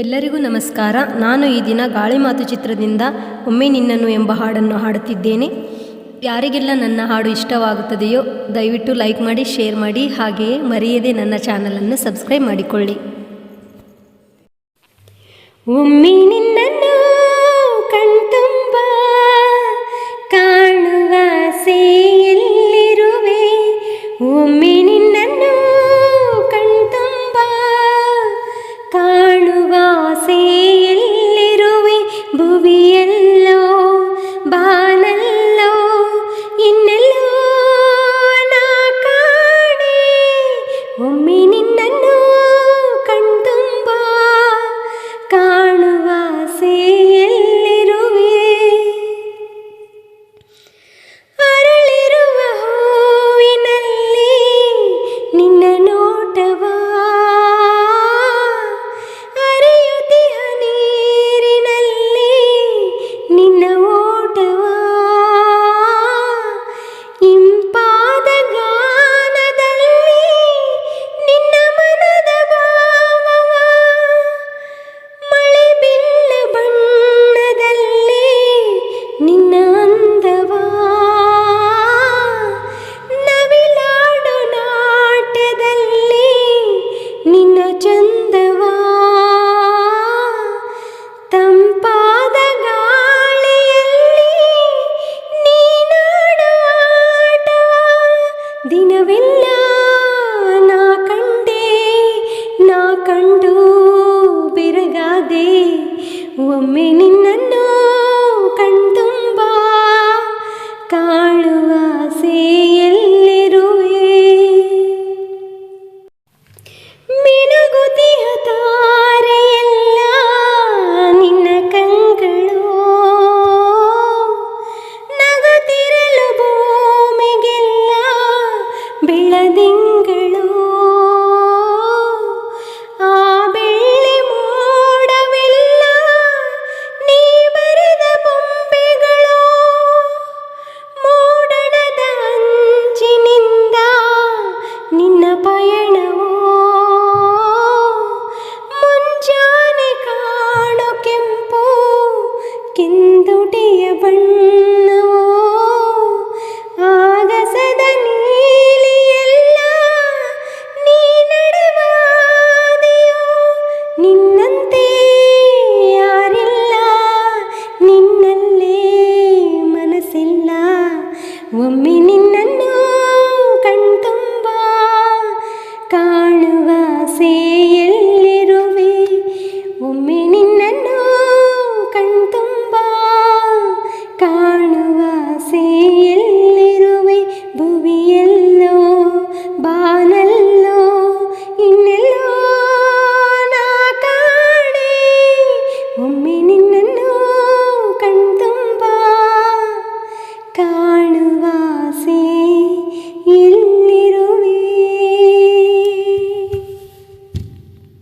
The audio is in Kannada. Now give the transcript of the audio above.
ಎಲ್ಲರಿಗೂ ನಮಸ್ಕಾರ. ನಾನು ಈ ದಿನ ಗಾಳಿ ಮಾತು ಚಿತ್ರದಿಂದ ಒಮ್ಮೆ ನಿನ್ನನ್ನು ಎಂಬ ಹಾಡನ್ನು ಹಾಡುತ್ತಿದ್ದೇನೆ. ಯಾರಿಗೆಲ್ಲ ನನ್ನ ಹಾಡು ಇಷ್ಟವಾಗುತ್ತದೆಯೋ ದಯವಿಟ್ಟು ಲೈಕ್ ಮಾಡಿ, ಶೇರ್ ಮಾಡಿ, ಹಾಗೆಯೇ ಮರೆಯದೆ ನನ್ನ ಚಾನಲನ್ನು ಸಬ್ಸ್ಕ್ರೈಬ್ ಮಾಡಿಕೊಳ್ಳಿ. ಒಮ್ಮೆ ನಿನ್ನನ್ನು ಕಣ್ತುಂಬ ದಿನವೆಲ್ಲ ನಾ ಕಂಡೆ ನಾ ಕಂಡು ಬೆರಗಾದೆ ಒಮ್ಮೆ ನಿನ್ನ ಗೆರೆಯ ಬಣ್ಣವೋ? ಆಗಸದ ನೀಲಿಯೆಲ್ಲ ನೀ ನಡೆವಾದೆಯೋ? ನಿನ್ನಂತೆ ಯಾರಿಲ್ಲ, ನಿನ್ನಲ್ಲೇ ಮನಸ್ಸಿಲ್ಲ. ಒಮ್ಮೆ ನಿನ್ನನ್ನು ಕಣ್ತುಂಬ, ಕಾಣುವ ಸೇ ಕಾಣ